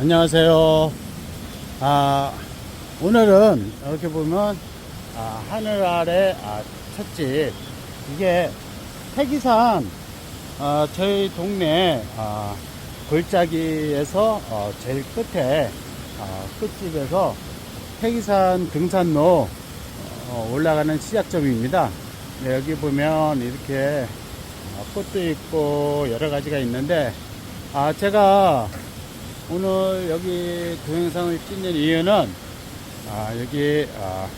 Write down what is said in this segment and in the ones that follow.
안녕하세요. 아, 오늘은 이렇게 보면 아, 하늘 아래 아, 찻집 이게 태기산 아, 저희 동네 아, 골짜기에서 어, 제일 끝에 아, 끝집에서 태기산 등산로 어, 올라가는 시작점입니다. 네, 여기 보면 이렇게 어, 꽃도 있고 여러 가지가 있는데 아, 제가 오늘 여기 동영상을 찍는 이유는 아, 여기 아,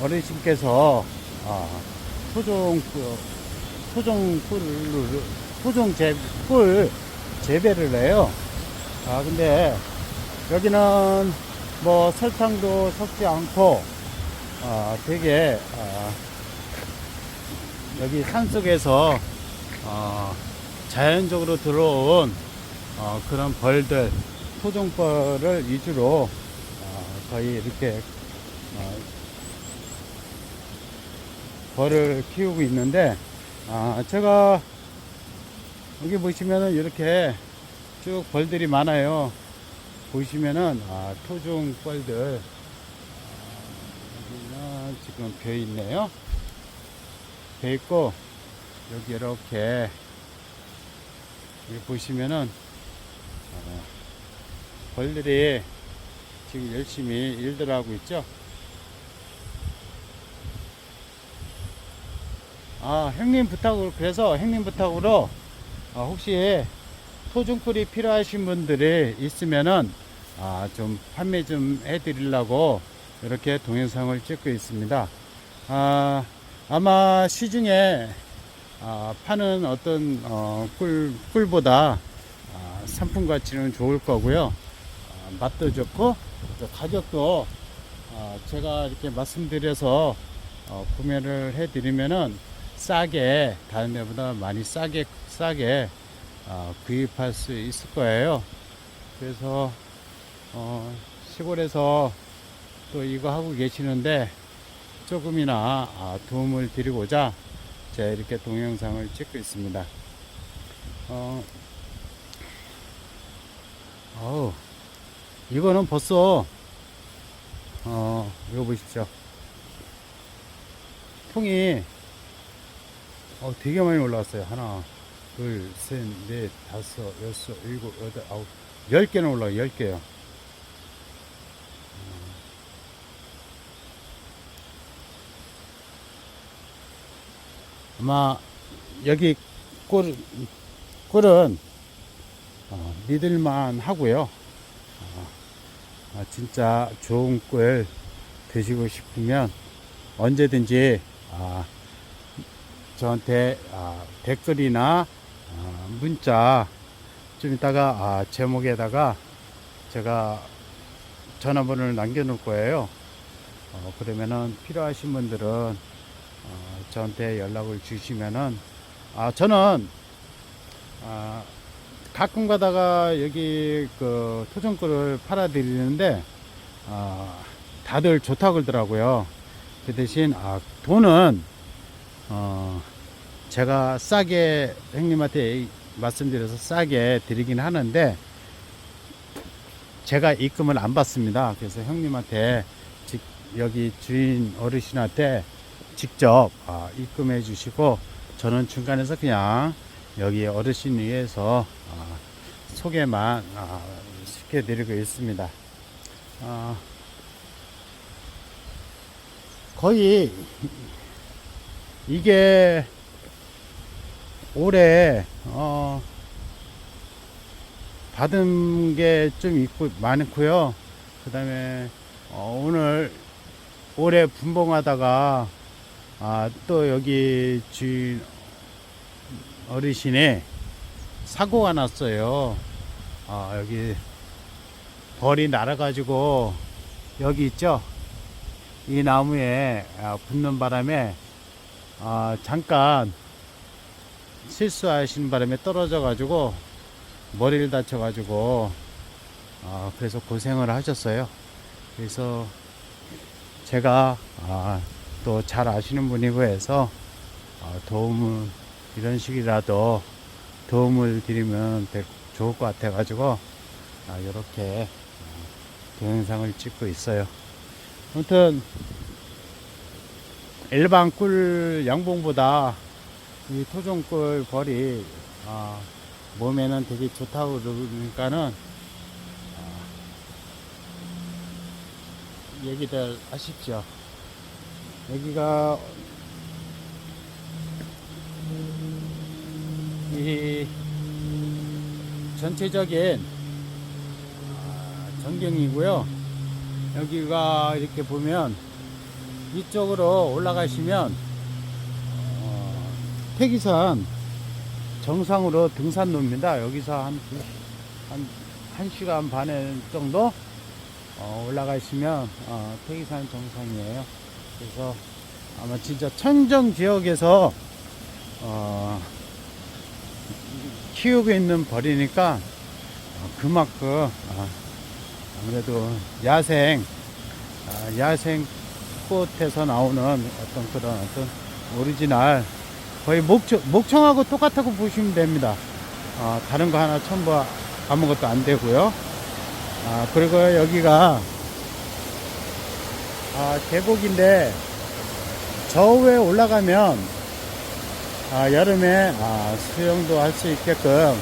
어르신께서 아, 토종 꿀- 토종 꿀을 토종 재, 꿀 재배를 해요. 아 근데 여기는 뭐 설탕도 섞지 않고 아, 되게 아, 여기 산 속에서 어, 자연적으로 들어온 어, 그런 벌들, 토종벌을 위주로 어, 거의 이렇게 어, 벌을 키우고 있는데 아, 제가 여기 보시면은 이렇게 쭉 벌들이 많아요. 보시면은 아, 토종 벌들 아, 지금 벼 있네요. 벼 있고 여기 이렇게 여기 보시면은 어, 벌들이 지금 열심히 일들 하고 있죠. 아, 형님 부탁으로, 그래서 형님 부탁으로, 어, 혹시 토종꿀이 필요하신 분들이 있으면은, 아, 좀 판매 좀 해드리려고 이렇게 동영상을 찍고 있습니다. 아, 아마 시중에 아, 파는 어떤 어, 꿀, 꿀보다 아, 상품 가치는 좋을 거고요. 아, 맛도 좋고 또 가격도 아, 제가 이렇게 말씀드려서 어, 구매를 해드리면은 싸게 다른 데보다 많이 싸게 싸게 아, 구입할 수 있을 거예요. 그래서 어, 시골에서 또 이거 하고 계시는데 조금이나 아, 도움을 드리고자 제가 이렇게 동영상을 찍고 있습니다. 어, 어우, 이거는 벌써, 어, 이거 보십시오. 통이, 어, 되게 많이 올라왔어요. 하나, 둘, 셋, 넷, 다섯, 여섯, 일곱, 여덟, 아홉, 열 개는 올라와요. 열 개요. 아마 여기 꿀, 꿀은 어, 믿을만 하고요. 어, 아, 진짜 좋은 꿀 드시고 싶으면 언제든지 아, 저한테 아, 댓글이나 아, 문자 좀 이따가 아, 제목에다가 제가 전화번호를 남겨놓을 거예요. 어, 그러면은 필요하신 분들은 어, 저한테 연락을 주시면은 아 저는 아, 가끔 가다가 여기 그 토종꿀을 팔아 드리는데 아, 다들 좋다 그러더라고요. 그 대신 아, 돈은 어, 제가 싸게 형님한테 말씀드려서 싸게 드리긴 하는데 제가 입금을 안 받습니다. 그래서 형님한테 직- 여기 주인 어르신한테 직접 아, 입금해 주시고 저는 중간에서 그냥 여기 어르신 위해서 아, 소개만 아, 시켜드리고 있습니다. 아, 거의 이게 올해 어, 받은 게 좀 있고 많고요. 그 다음에 어, 오늘 올해 분봉하다가 아, 또 여기 주인 어르신의 사고가 났어요. 아, 여기 벌이 날아가지고 여기 있죠? 이 나무에 아, 붙는 바람에 아, 잠깐 실수하신 바람에 떨어져 가지고 머리를 다쳐 가지고 아, 그래서 고생을 하셨어요. 그래서 제가 아, 또 잘 아시는 분이고 해서 어, 도움을 이런 식이라도 도움을 드리면 될 좋을 것 같아 가지고 아, 이렇게 동영상을 찍고 있어요. 아무튼 일반 꿀 양봉보다 이 토종꿀 벌이 아, 몸에는 되게 좋다고 그러니까는 아, 얘기들 하십시오. 여기가 이 전체적인 아, 전경이고요. 여기가 이렇게 보면 이쪽으로 올라가시면 어, 태기산 정상으로 등산로입니다. 여기서 한, 두- 한, 한 시간 반 정도 어, 올라가시면 어, 태기산 정상이에요. 그래서 아마 진짜 청정 지역에서 어, 키우고 있는 벌이니까 어, 그만큼 어, 아무래도 야생 아, 야생 꽃에서 나오는 어떤 그런 어떤 오리지널 거의 목청, 목청하고 똑같다고 보시면 됩니다. 아, 다른 거 하나 첨부 아무것도 안 되고요. 아, 그리고 여기가 아, 계곡인데 저 위에 올라가면 아, 여름에 아, 수영도 할 수 있게끔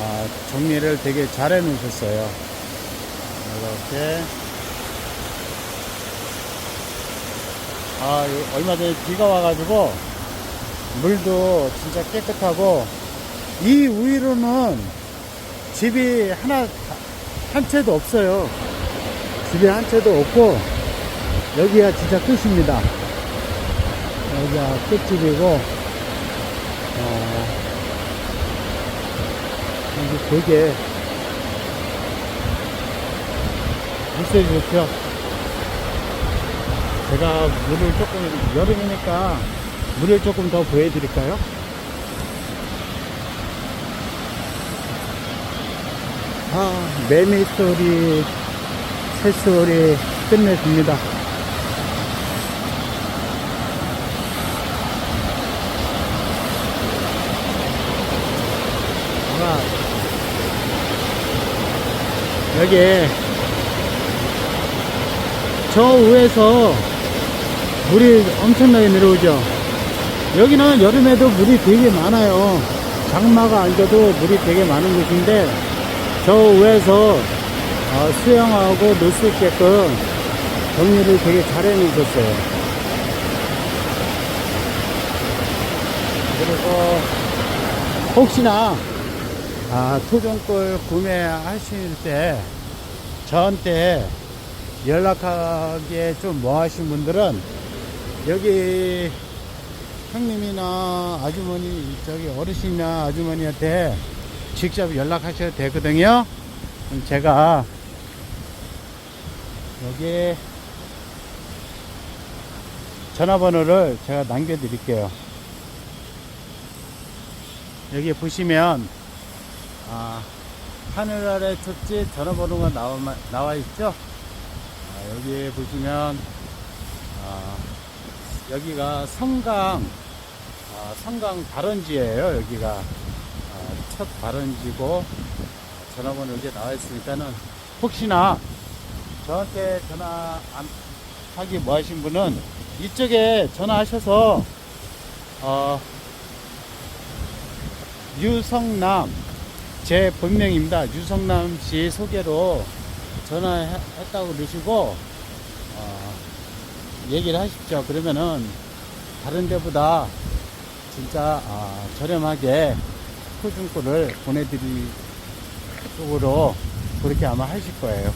아, 정리를 되게 잘 해 놓으셨어요. 이렇게 아, 요- 얼마 전에 비가 와가지고 물도 진짜 깨끗하고 이 우위로는 집이 하나 한 채도 없어요. 집이 한 채도 없고 여기가 진짜 끝입니다. 여기가 끝집이고 여기 되게 물색이 좋죠. 제가 물을 조금 여름이니까 물을 조금 더 보여드릴까요? 아 매미 소리 새 소리 끝내줍니다. 아, 여기 저 위에서 물이 엄청나게 내려오죠. 여기는 여름에도 물이 되게 많아요. 장마가 안 져도 물이 되게 많은 곳인데 저 위에서 어, 수영하고 놀 수 있게끔 정리를 되게 잘 해놓으셨어요. 그리고 혹시나 아, 토종꿀 구매하실 때 저한테 연락하기에 좀 뭐 하신 분들은 여기 형님이나 아주머니 저기 어르신이나 아주머니한테 직접 연락하셔도 되거든요. 제가 여기 전화번호를 제가 남겨드릴게요. 여기 보시면 아, 하늘 아래 첫째 전화번호가 나와, 나와 있죠? 아, 여기 보시면 아, 여기가 성강 아, 성강 발원지예요 여기가 아, 첫 발원지고 전화번호 여기 나와 있으니까는 혹시나 저한테 전화 안 하기 뭐 하신 분은 이쪽에 전화하셔서 어, 유성남 제 본명입니다 유성남 씨 소개로 전화했다고 그러시고 어, 얘기를 하십시오. 그러면은 다른 데보다 진짜 아, 저렴하게 토중꿀을 보내드릴 쪽으로 그렇게 아마 하실 거예요.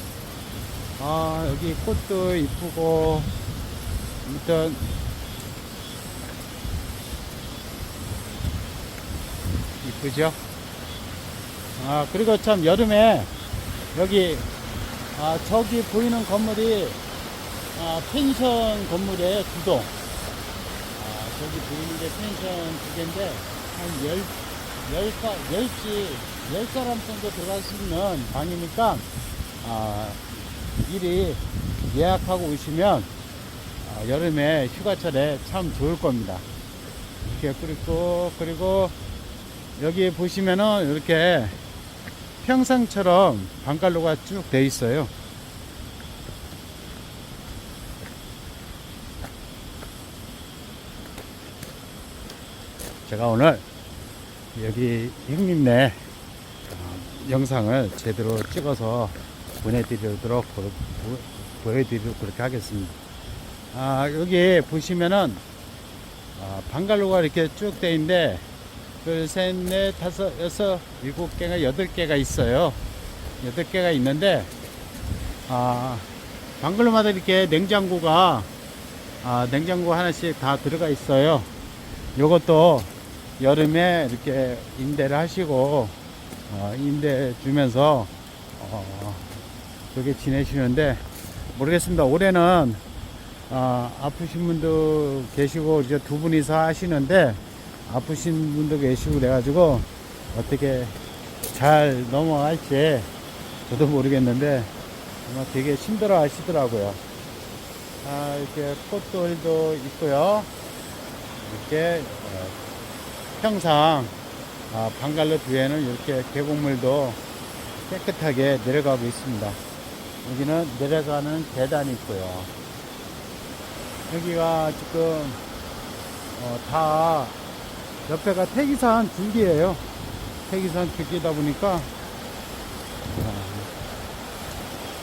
아 여기 꽃도 이쁘고 일단 이쁘죠? 아 그리고 참 여름에 여기 아, 저기 보이는 건물이 아, 펜션 건물의 두 동. 아, 저기 보이는 게 펜션 두 개인데 한 열, 열, 사, 열지, 열 사람 정도 들어갈 수 있는 방이니까 아, 미리 예약하고 오시면 아, 여름에 휴가철에 참 좋을 겁니다. 이렇게 그리고 그리고 여기 보시면은 이렇게 평상처럼 방갈로가 쭉 돼 있어요. 제가 오늘 여기 형님네 어, 영상을 제대로 찍어서 보내드리도록 보여드리도록 그렇게 하겠습니다. 아, 여기 보시면은 아, 방갈로가 이렇게 쭉 돼 있는데 둘, 셋, 넷, 다섯, 여섯, 일곱 개가 여덟 개가 있어요. 여덟 개가 있는데 아, 방글로마다 이렇게 냉장고가 아, 냉장고 하나씩 다 들어가 있어요. 요것도 여름에 이렇게 임대를 하시고 어, 임대 주면서 어, 그렇게 지내시는데 모르겠습니다. 올해는 아, 아프신 분도 계시고 이제 두 분이서 하시는데 아프신 분도 계시고 그래가지고 어떻게 잘 넘어갈지 저도 모르겠는데 아마 되게 힘들어 하시더라고요. 아, 이렇게 꽃돌도 있고요. 이렇게 어, 평상 아, 방갈로 뒤에는 이렇게 계곡물도 깨끗하게 내려가고 있습니다. 여기는 내려가는 계단이 있고요. 여기가 지금 어, 다 옆에가 태기산 줄기예요. 태기산 줄기다 보니까 자,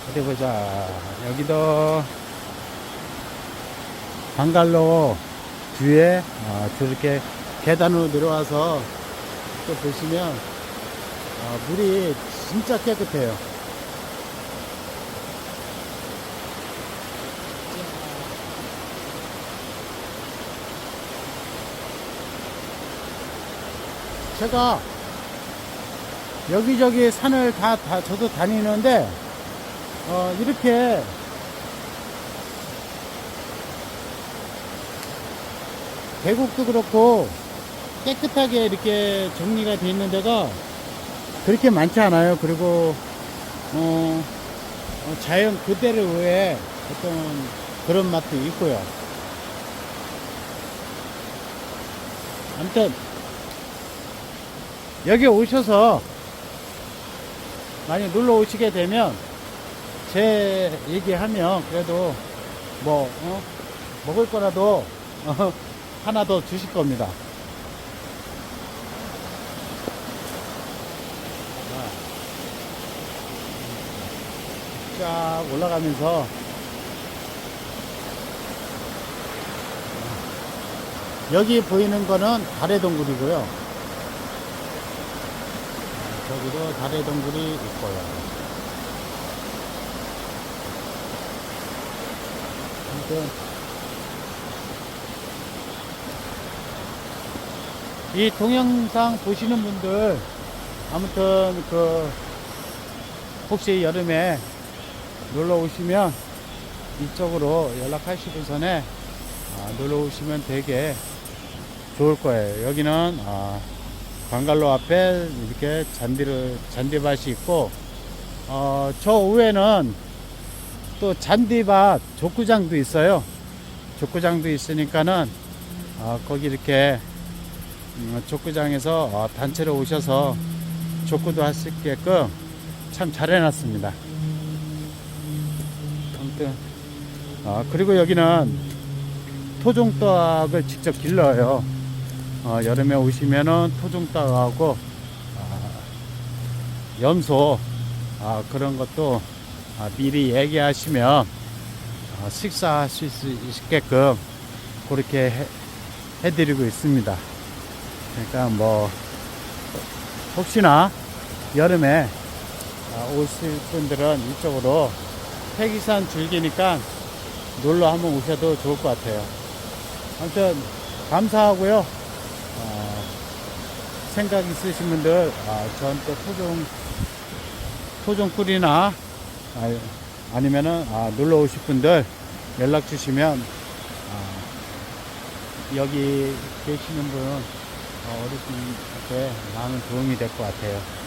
어디 보자. 여기도 방갈로 뒤에 아, 저렇게 계단으로 내려와서 또 보시면 아, 물이 진짜 깨끗해요. 제가 여기저기 산을 다, 다 저도 다니는데 어, 이렇게 계곡도 그렇고 깨끗하게 이렇게 정리가 돼 있는 데가 그렇게 많지 않아요. 그리고 어, 어, 자연 그대로의 어떤 그런 맛도 있고요. 아무튼 여기 오셔서 많이 놀러 오시게 되면 제 얘기하면 그래도 뭐 어? 먹을 거라도 어, 하나 더 주실 겁니다. 쫙 올라가면서 여기 보이는 거는 달의 동굴이고요. 저기도 달의 동굴이 있고요. 이 동영상 보시는 분들 아무튼 그 혹시 여름에 놀러 오시면 이쪽으로 연락하시고선에 아, 놀러 오시면 되게 좋을 거예요. 여기는 아, 방갈로 앞에 이렇게 잔디를 잔디밭이 있고 어, 저 위에는 또 잔디밭 족구장도 있어요. 족구장도 있으니까는 아, 거기 이렇게 음, 족구장에서 어, 단체로 오셔서 족구도 할 수 있게끔 참 잘 해놨습니다. 아무튼 아, 그리고 여기는 토종닭을 직접 길러요. 어, 여름에 오시면은 토종닭하고 아, 염소 아, 그런 것도 아, 미리 얘기하시면 아, 식사하실 수 있게끔 그렇게 해, 해드리고 있습니다. 그러니까 뭐 혹시나 여름에 아, 오실 분들은 이쪽으로 태기산 줄기니까 놀러 한번 오셔도 좋을 것 같아요. 아무튼 감사하고요. 어, 생각 있으신 분들 아, 저한테 토종 토종 꿀이나 아, 니면은 아, 놀러 오실 분들 연락 주시면 아, 여기 계시는 분 어, 어르신한테 많은 도움이 될 것 같아요.